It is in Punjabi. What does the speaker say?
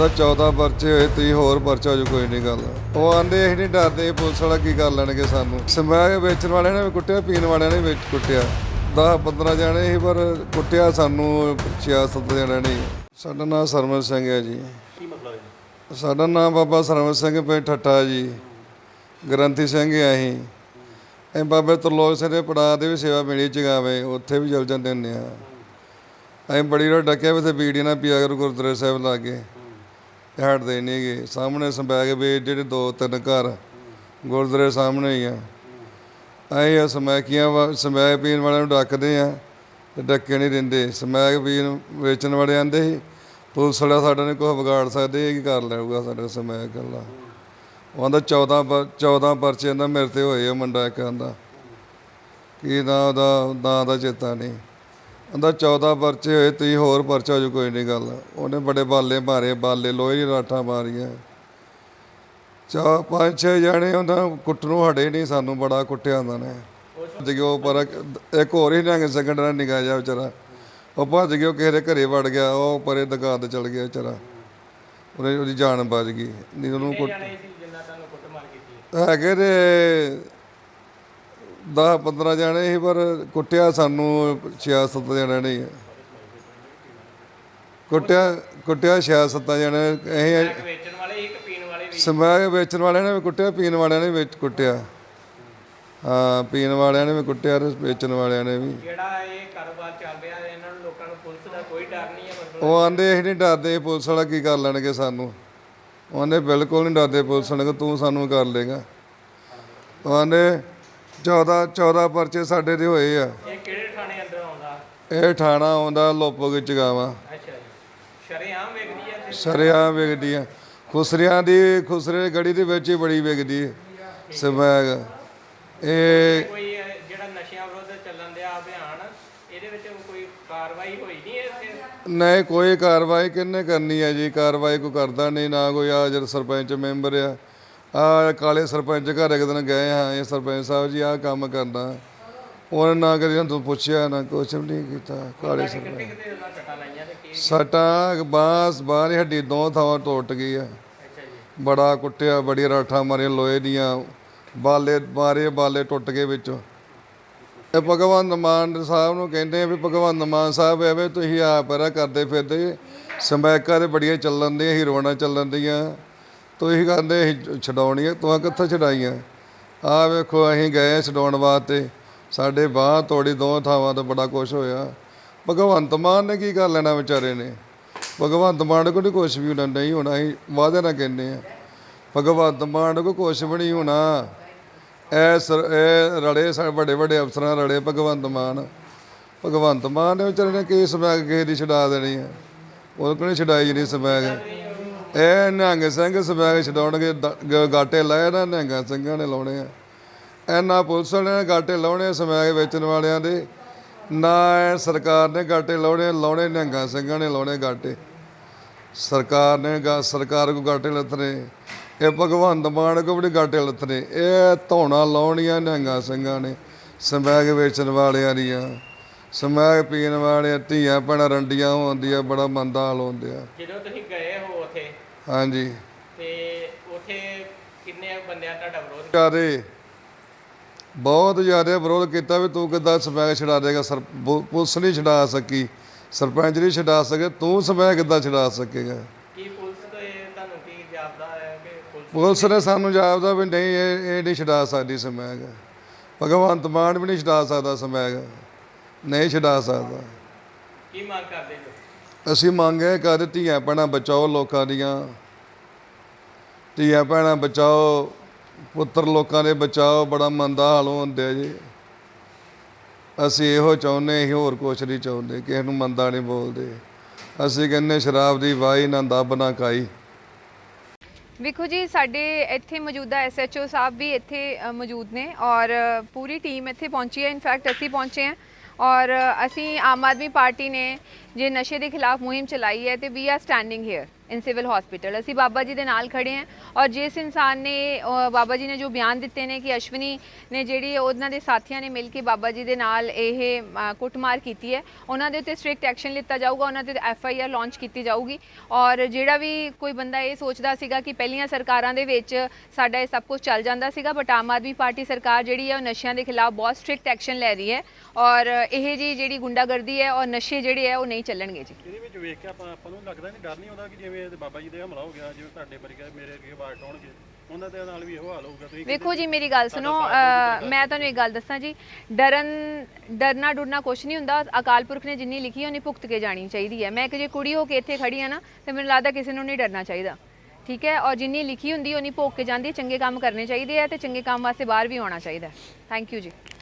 ਉਹਦਾ 14 ਪਰਚੇ ਹੋਏ ਤੁਸੀਂ ਹੋਰ ਪਰਚਾ ਜੋ ਕੋਈ ਨਹੀਂ ਗੱਲ ਉਹ ਆਂਦੇ ਅਸੀਂ ਨਹੀਂ ਡਰਦੇ ਪੁਲਿਸ ਵਾਲਾ ਕੀ ਕਰ ਲੈਣਗੇ ਸਾਨੂੰ? ਸਮੈਕ ਵੇਚਣ ਵਾਲਿਆਂ ਨੇ ਵੀ ਕੁੱਟਿਆ ਪੀਣ ਵਾਲਿਆਂ ਨੇ ਵੀ ਵਿੱਚ ਕੁੱਟਿਆ। 10 15 ਜਾਣੇ ਸੀ ਪਰ ਕੁੱਟਿਆ ਸਾਨੂੰ 6-7 ਜਣਿਆਂ ਨੇ। ਸਾਡਾ ਨਾਮ ਸਰਮਨ ਸਿੰਘ ਹੈ ਜੀ। ਕੀ ਮਤਲਬ ਹੈ ਸਾਡਾ ਨਾਮ ਬਾਬਾ ਸਰਮਨ ਸਿੰਘ ਪਿੰਡ ਠੱਠਾ ਜੀ। ਗ੍ਰੰਥੀ ਸਿੰਘ ਹੈ ਅਸੀਂ। ਇਹ ਬਾਬੇ ਤਰਲੋਕ ਸਿੰਘ ਦੇ ਪੜਾਅ ਦੇ ਵੀ ਸੇਵਾ ਮਿਲੀ ਜਗਾਵੇ ਉੱਥੇ ਵੀ ਚਲ ਜਾਂਦੇ ਹੁੰਦੇ ਆ ਅਸੀਂ ਬੜੀ ਰੋ ਡੱਕਿਆ ਵੀ ਤੇ ਬੀੜੀ ਨਾ ਪੀਆ ਕਰੋ ਗੁਰਦੁਆਰੇ ਸਾਹਿਬ ਲਾਗੇ ਹਟਦੇ ਨਹੀਂ ਗਏ ਸਾਹਮਣੇ ਸੰਬੈਗ ਵੇ ਜਿਹੜੇ ਦੋ ਤਿੰਨ ਘਰ ਗੁਰਦੁਆਰੇ ਸਾਹਮਣੇ ਹੀ ਆ। ਅਸੀਂ ਸਮੈਕੀਆਂ ਵਾ- ਸਮੈਕ ਪੀਣ ਵਾਲਿਆਂ ਨੂੰ ਡੱਕਦੇ ਆ ਤੇ ਡੱਕੇ ਨਹੀਂ ਦਿੰਦੇ। ਸਮੈਕ ਪੀਣ ਵੇਚਣ ਵਾਲੇ ਆਂਦੇ ਸੀ, ਪੁਲਿਸ ਵਾਲਾ ਸਾਡਾ ਨੇ ਕੁਛ ਵਿਗਾੜ ਸਕਦੇ, ਇਹ ਕੀ ਕਰ ਲੈਊਗਾ ਸਾਡਾ ਸਮੈਕ ਗੱਲਾਂ ਉਹ 14 ਪਰ 14 ਪਰਚੇ ਇਹਨਾਂ ਮੇਰੇ ਤੇ ਹੋਏ ਆ ਮੁੰਡਾ ਇੱਕ ਆਂਦਾ। ਕੀ ਨਾ ਉਹਦਾ, ਨਾਂ ਦਾ ਚੇਤਾ ਨਹੀਂ ਆਂਦਾ 14 ਪਰਚੇ ਹੋਏ ਤੁਸੀਂ ਹੋਰ ਪਰਚਾ ਜੋ ਕੋਈ ਨਹੀਂ ਗੱਲ। ਉਹਨੇ ਬੜੇ ਬਾਲੇ ਮਾਰੇ ਬਾਲੇ ਲੋਹੇ ਦੀ ਰਾਠਾਂ ਮਾਰੀਆਂ। ਚਾ ਪੰਜ ਛੇ ਜਾਣੇ ਉਹਨਾਂ ਕੁੱਟਣੋਂ ਹਟੇ ਨਹੀਂ ਸਾਨੂੰ ਬੜਾ ਕੁੱਟਿਆ ਉਹਨਾਂ ਨੇ। ਭੱਜ ਉਹ ਪਰ ਇੱਕ ਹੋਰ ਹੀ ਨੰਗ ਸੈਕਿੰਡ ਨਾਲ ਨਿਕਾ ਜਾ ਵਿਚਾਰਾ। ਉਹ ਭੱਜ ਗਿਆ ਕਿਸੇ ਦੇ ਘਰੇ ਵੜ ਗਿਆ ਉਹ ਪਰੇ ਦੁਕਾਨ ਤੇ ਚਲ ਗਿਆ ਵਿਚਾਰਾ। ਉਹਨੇ ਉਹਦੀ ਜਾਨ ਬਚ ਗਈ। ਨਹੀਂ ਉਹਨੂੰ ਕੁੱਟ ਹੈਗੇ ਤੇ 10 15 ਜਾਣੇ ਸੀ ਪਰ ਕੁੱਟਿਆ ਸਾਨੂੰ 6-7 ਜਣਿਆਂ ਨੇ। ਕੁੱਟਿਆ ਕੁੱਟਿਆ 6-7 ਜਣੇ ਅਸੀਂ ਇੱਕ ਵੇਚਣ ਵਾਲੇ ਇੱਕ ਪੀਣ ਵਾਲੇ ਵੀ? ਸਮੈਕ ਵੇਚਣ ਵਾਲਿਆਂ ਨੇ ਵੀ ਕੁੱਟਿਆ ਪੀਣ ਵਾਲਿਆਂ ਨੇ ਵੀ ਵਿੱਚ ਕੁੱਟਿਆ। ਹਾਂ ਪੀਣ ਵਾਲਿਆਂ ਨੇ ਵੀ ਕੁੱਟਿਆ ਤੇ ਵੇਚਣ ਵਾਲਿਆਂ ਨੇ ਵੀ। ਜਿਹੜਾ ਇਹ ਕਾਰੋਬਾਰ ਚੱਲ ਰਿਹਾ ਇਹਨਾਂ ਨੂੰ ਲੋਕਾਂ ਨੂੰ ਪੁਲਿਸ ਦਾ ਕੋਈ ਡਰ ਨਹੀਂ ਹੈ ਮਤਲਬ ਉਹ ਆਂਦੇ ਅਸੀਂ ਨਹੀਂ ਡਰਦੇ ਪੁਲਿਸ ਵਾਲਾ ਕੀ ਕਰ ਲੈਣਗੇ ਸਾਨੂੰ? ਉਹ ਆਂਦੇ ਬਿਲਕੁਲ ਨਹੀਂ ਡਰਦੇ ਪੁਲਿਸ ਵਾਲੇ ਤੂੰ ਸਾਨੂੰ ਕਰ ਲੇਗਾ ਉਹ ਆਂਦੇ 14 14 ਪਰਚੇ ਸਾਡੇ ਦੇ ਹੋਏ ਆ। ਇਹ ਕਿਹੜੇ ਥਾਣੇ ਅੰਦਰ ਆਉਂਦਾ? ਇਹ ਠਾਣਾ ਆਉਂਦਾ ਲੋਪੋ ਵਿੱਚ ਗਾਵਾ। ਅੱਛਾ ਜੀ। ਸ਼ਰੇਆਮ ਵੇਖਦੀ ਆ ਖੁਸਰਿਆਂ ਦੀ ਖੁਸਰੇ ਗੜੀ ਦੇ ਵਿੱਚ ਹੀ ਬੜੀ ਵਿਕਦੀ ਹੈ ਸਮੈਗ ਇਹ ਕੋਈ ਇਹ ਜਿਹੜਾ ਨਸ਼ਿਆਂ ਵਿਰੁੱਧ ਚੱਲਣ ਦਿਆ ਅਭਿਆਨ ਇਹਦੇ ਵਿੱਚ ਕੋਈ ਕਾਰਵਾਈ ਹੋਈ ਨਹੀਂ ਇੱਥੇ? ਨਹੀਂ ਕੋਈ ਕਾਰਵਾਈ ਕਿੰਨੇ ਕਰਨੀ ਹੈ ਜੀ? ਕਾਰਵਾਈ ਕੋਈ ਕਰਦਾ ਨਹੀਂ ਨਾ ਕੋਈ ਆ ਜਦ ਸਰਪੰਚ ਮੈਂਬਰ ਆ। ਆ ਕਾਲੇ ਸਰਪੰਚ ਘਰ ਇੱਕ ਦਿਨ ਗਏ ਹਾਂ ਇਹ ਸਰਪੰਚ ਸਾਹਿਬ ਜੀ ਆ ਕੰਮ ਕਰਨਾ। ਉਹਨਾਂ ਨਾ ਕਰੀ ਤੂੰ ਪੁੱਛਿਆ ਨਾ ਕੁਛ ਵੀ ਨਹੀਂ ਕੀਤਾ ਕਾਲੇ ਸਰਪੰਚ। ਸੱਟਾਂ ਬਾਂਸ ਬਾਹਰ ਹੱਡੀ ਦੋ ਥਾਵਾਂ ਟੁੱਟ ਗਈ ਆ। ਬੜਾ ਕੁੱਟਿਆ ਬੜੀ ਰਾਠਾਂ ਮਾਰੀਆਂ ਲੋਹੇ ਦੀਆਂ ਬਾਲੇ ਮਾਰੇ ਬਾਲੇ ਟੁੱਟ ਗਏ ਵਿੱਚੋਂ। ਇਹ ਭਗਵੰਤ ਮਾਨ ਸਾਹਿਬ ਨੂੰ ਕਹਿੰਦੇ ਆ ਵੀ ਭਗਵੰਤ ਮਾਨ ਸਾਹਿਬ ਐਵੇਂ ਤੁਸੀਂ ਆਪ ਰਾ ਕਰਦੇ ਫਿਰਦੇ ਸਮੈਕਾਂ ਦੇ ਬੜੀਆਂ ਚੱਲਣ ਦੀਆਂ ਹੀਰੋਣਾ ਚੱਲਣ ਦੀਆਂ। ਤੁਸੀਂ ਕਹਿੰਦੇ ਅਸੀਂ ਹੈ ਤੂੰ ਕਿੱਥੇ ਛਡਾਈਆਂ ਆ? ਵੇਖੋ, ਅਸੀਂ ਗਏ ਛਡਾਉਣ ਵਾਸਤੇ। ਸਾਡੇ ਬਾਹ, ਤੋੜੀ ਦੋ ਥਾਵਾਂ ਤੋਂ ਬੜਾ ਕੁਛ ਹੋਇਆ। ਭਗਵੰਤ ਮਾਨ ਨੇ ਕੀ ਕਰ ਲੈਣਾ ਵਿਚਾਰੇ ਨੇ? ਭਗਵੰਤ ਮਾਨ ਕੋਲ ਨਹੀਂ ਕੁਛ ਵੀ ਹੋਣਾ, ਨਹੀਂ ਹੋਣਾ, ਅਸੀਂ ਵਾਅਦੇ ਨਾਲ ਕਹਿੰਦੇ ਆ। ਭਗਵੰਤ ਮਾਨ ਕੋ ਕੁਛ ਵੀ ਨਹੀਂ ਹੋਣਾ। ਇਹ ਸਰ ਇਹ ਰੜੇ ਸਾਡੇ ਵੱਡੇ ਵੱਡੇ ਅਫਸਰਾਂ ਰੜੇ ਭਗਵੰਤ ਮਾਨ। ਭਗਵੰਤ ਮਾਨ ਨੇ ਵਿਚਾਰੇ ਨੇ ਕੇਸ ਸਮੈਕ ਕਿਸੇ ਦੀ ਛਡਾ ਦੇਣੀ ਆ। ਉਹ ਕੋਲ ਛਡਾਈ ਨਹੀਂ ਸਮੈਕ। ਇਹ ਨਿਹੰਗ ਸਿੰਘ ਸਮੈਕ ਛਡਾਉਣਗੇ ਦ- ਗ- ਗਾਟੇ ਲਾਏ ਨਾ, ਨਿਹੰਗਾਂ ਸਿੰਘਾਂ ਨੇ ਲਾਉਣੇ ਆ। ਇਹਨਾਂ ਪੁਲਿਸ ਵਾਲਿਆਂ ਨੇ ਗਾਟੇ ਲਾਉਣੇ ਸਮੈਕ ਵੇਚਣ ਵਾਲਿਆਂ ਦੇ। ਨਾ ਇਹ ਸਰਕਾਰ ਨੇ ਗਾਟੇ ਲਾਉਣੇ ਲਾਉਣੇ ਨਿਹੰਗਾਂ ਸਿੰਘਾਂ ਨੇ ਲਾਉਣੇ ਗਾਟੇ। ਸਰਕਾਰ ਨੇ ਗਾ, ਸਰਕਾਰ ਕੋ ਗਾਟੇ ਲੱਥਨੇ ਇਹ ਭਗਵੰਤ ਮਾਨ ਕੋ ਵੀ ਗਾਟੇ ਲੱਥਨੇ ਇਹ ਧੌਣਾ ਲਾਉਣੀਆਂ ਨਿਹੰਗਾਂ ਸਿੰਘਾਂ ਨੇ ਸਮੈਕ ਵੇਚਣ ਵਾਲਿਆਂ ਦੀਆਂ। ਸਮੈਕ ਪੀਣ ਵਾਲਿਆਂ, ਧੀਆਂ ਭੈਣਾਂ ਰੰਡੀਆਂ ਹੁੰਦੀਆਂ ਬੜਾ ਮੰਦਾ ਹਾਲ ਹੁੰਦਿਆ ਜਦੋਂ ਤੁਸੀਂ ਗਏ ਹਾਂਜੀ। ਤੇ ਉੱਥੇ ਕਿੰਨੇ ਬੰਦਿਆਂ ਤੁਹਾਡਾ ਵਿਰੋਧ? ਜ਼ਿਆਦੇ। ਬਹੁਤ ਜ਼ਿਆਦਾ ਵਿਰੋਧ ਕੀਤਾ ਵੀ ਤੂੰ ਕਿੱਦਾਂ ਸਮੈਕ ਛਡਾ ਦੇਗਾ ਸਰ ਪੁ- ਪੁਲਿਸ ਨਹੀਂ ਛਡਾ ਸਕੀ ਸਰਪੰਚ ਨਹੀਂ ਛਡਾ ਸਕੇ ਤੂੰ ਸਮੈਕ ਕਿੱਦਾਂ ਛਡਾ ਸਕੇਗਾ? ਕੀ ਪੁਲਿਸ ਤੋਂ ਇਹ ਤੁਹਾਨੂੰ ਕੀ ਜਾਪਦਾ ਹੈ ਕਿ ਪੁਲਿਸ ਪੁਲਿਸ ਨੇ ਸਾਨੂੰ ਜਾਪਦਾ ਵੀ ਨਹੀਂ ਇਹ ਇਹ ਨਹੀਂ ਛਡਾ ਸਕਦੀ ਸਮੈਕ। ਭਗਵੰਤ ਮਾਨ ਵੀ ਨਹੀਂ ਛਡਾ ਸਕਦਾ ਸਮੈਕ। ਨਹੀਂ ਛਡਾ ਸਕਦਾ। ਕੀ ਮੰਗ ਕਰਦੇ ਅਸੀਂ ਮੰਗ ਹੈ ਕਰ, ਧੀਆਂ ਭੈਣਾਂ ਬਚਾਓ ਲੋਕਾਂ ਦੀਆਂ। ਧੀਆਂ ਭੈਣਾਂ ਬਚਾਓ, ਪੁੱਤਰ ਲੋਕਾਂ ਦੇ ਬਚਾਓ, ਬੜਾ ਮੰਦਾ ਹਾਲ ਹੁੰਦੇ ਜੀ। ਅਸੀਂ ਇਹੋ ਚਾਹੁੰਦੇ, ਅਸੀਂ ਹੋਰ ਕੁਛ ਨਹੀਂ ਚਾਹੁੰਦੇ, ਕਿਸੇ ਨੂੰ ਮੰਦਾ ਨਹੀਂ ਬੋਲਦੇ। ਅਸੀਂ ਕਹਿੰਦੇ ਸ਼ਰਾਬ ਦੀ ਵਾਈ ਨਾ ਦੱਬ ਨਾ ਖਾਈ। ਵੇਖੋ ਜੀ, ਸਾਡੇ ਇੱਥੇ ਮੌਜੂਦਾ ਐਸਐਚਓ ਸਾਹਿਬ ਵੀ ਇੱਥੇ ਮੌਜੂਦ ਨੇ ਔਰ ਪੂਰੀ ਟੀਮ ਇੱਥੇ ਪਹੁੰਚੀ ਹੈ। ਇਨਫੈਕਟ ਅਸੀਂ ਪਹੁੰਚੇ ਹਾਂ ਔਰ ਅਸੀਂ ਆਮ ਆਦਮੀ ਪਾਰਟੀ ਨੇ ਜੇ ਨਸ਼ੇ ਦੇ ਖਿਲਾਫ ਮੁਹਿੰਮ ਚਲਾਈ ਹੈ ਤੇ we are standing here in civil hospital ਅਸੀਂ ਬਾਬਾ ਜੀ ਦੇ ਨਾਲ ਖੜੇ ਹਾਂ ਔਰ ਜਿਸ ਇਨਸਾਨ ਨੇ ਬਾਬਾ ਜੀ ਨੇ ਜੋ ਬਿਆਨ ਦਿੱਤੇ ਨੇ ਕਿ ਅਸ਼ਵਨੀ ਨੇ ਜਿਹੜੀ ਉਹਨਾਂ ਦੇ ਸਾਥੀਆਂ ਨੇ ਮਿਲ ਕੇ ਬਾਬਾ ਜੀ ਦੇ ਨਾਲ ਇਹ ਕੁੱਟਮਾਰ ਕੀਤੀ ਹੈ, ਉਹਨਾਂ ਦੇ ਉੱਤੇ ਸਟ੍ਰਿਕਟ ਐਕਸ਼ਨ ਲਿੱਤਾ ਜਾਊਗਾ, ਉਹਨਾਂ ਤੇ ਐਫ ਆਈ ਆਰ ਲਾਂਚ ਕੀਤੀ ਜਾਊਗੀ। ਔਰ ਜਿਹੜਾ ਵੀ ਕੋਈ ਬੰਦਾ ਇਹ ਸੋਚਦਾ ਸੀਗਾ ਕਿ ਪਹਿਲੀਆਂ ਸਰਕਾਰਾਂ ਦੇ ਵਿੱਚ ਸਾਡਾ ਇਹ ਸਭ ਕੁਝ ਚੱਲ ਜਾਂਦਾ ਸੀਗਾ, ਬਟ ਆਮ ਆਦਮੀ ਪਾਰਟੀ ਸਰਕਾਰ ਜਿਹੜੀ ਹੈ ਉਹ ਨਸ਼ਿਆਂ ਦੇ ਖਿਲਾਫ ਬਹੁਤ ਸਟ੍ਰਿਕਟ ਐਕਸ਼ਨ ਲੈ ਰਹੀ ਹੈ। ਔਰ ਇਹ ਜੀ ਜਿਹੜੀ ਗੁੰਡਾਗਰਦੀ ਹੈ ਔਰ ਨਸ਼ੇ ਜਿਹੜੇ ਹੈ ਉਹ ਨਹੀਂ ਚੱਲਣਗੇ ਜੀ। ਇਹਦੇ ਵਿੱਚ ਵੇਖ ਕੇ ਆਪਾਂ ਆਪਾਂ ਨੂੰ ਲੱਗਦਾ ਨਹੀਂ ਡਰ ਨਹੀਂ ਆਉਂਦਾ ਕਿ ਜਿਵੇਂ ਇਹਦੇ ਬਾਬਾ ਜੀ ਦੇ ਹਮਲਾ ਹੋ ਗਿਆ ਜਿਵੇਂ ਤੁਹਾਡੇ ਵਰਗੇ ਮੇਰੇ ਅੱਗੇ ਬਾੜ ਟਾਉਣਗੇ ਉਹਨਾਂ ਦੇ ਨਾਲ ਵੀ ਇਹੋ ਹਾਲ ਹੋਊਗਾ। ਤੁਸੀਂ ਵੇਖੋ ਜੀ ਮੇਰੀ ਗੱਲ ਸੁਣੋ ਮੈਂ ਤੁਹਾਨੂੰ ਇੱਕ ਗੱਲ ਦੱਸਾਂ ਜੀ। ਡਰਨ ਡਰਨਾ ਡੁਰਨਾ ਕੁਛ ਨਹੀਂ ਹੁੰਦਾ। ਅਕਾਲ ਪੁਰਖ ਨੇ ਜਿੰਨੀ ਲਿਖੀ ਉਹਨੇ ਭੁਗਤ ਕੇ ਜਾਣੀ ਚਾਹੀਦੀ ਹੈ ਮੈਂ ਇੱਕ ਜੇ ਕੁੜੀ ਹੋ ਕੇ ਇੱਥੇ ਖੜੀ ਆ ਨਾ ਤੇ ਮੈਨੂੰ ਲੱਗਦਾ ਕਿਸੇ ਨੂੰ ਨਹੀਂ ਡਰਨਾ ਚਾਹੀਦਾ। ਠੀਕ ਹੈ? ਔਰ ਜਿੰਨੀ ਲਿਖੀ ਹੁੰਦੀ ਉਹਨੀ ਭੋਗ ਕੇ ਜਾਂਦੀ ਹੈ। ਚੰਗੇ ਕੰਮ ਕਰਨੇ ਚਾਹੀਦੇ ਆ ਤੇ ਚੰਗੇ ਕੰਮ ਵਾਸਤੇ ਬਾਹਰ ਵੀ ਆਉਣਾ ਚਾਹੀਦਾ। ਥੈਂਕ ਯੂ ਜੀ।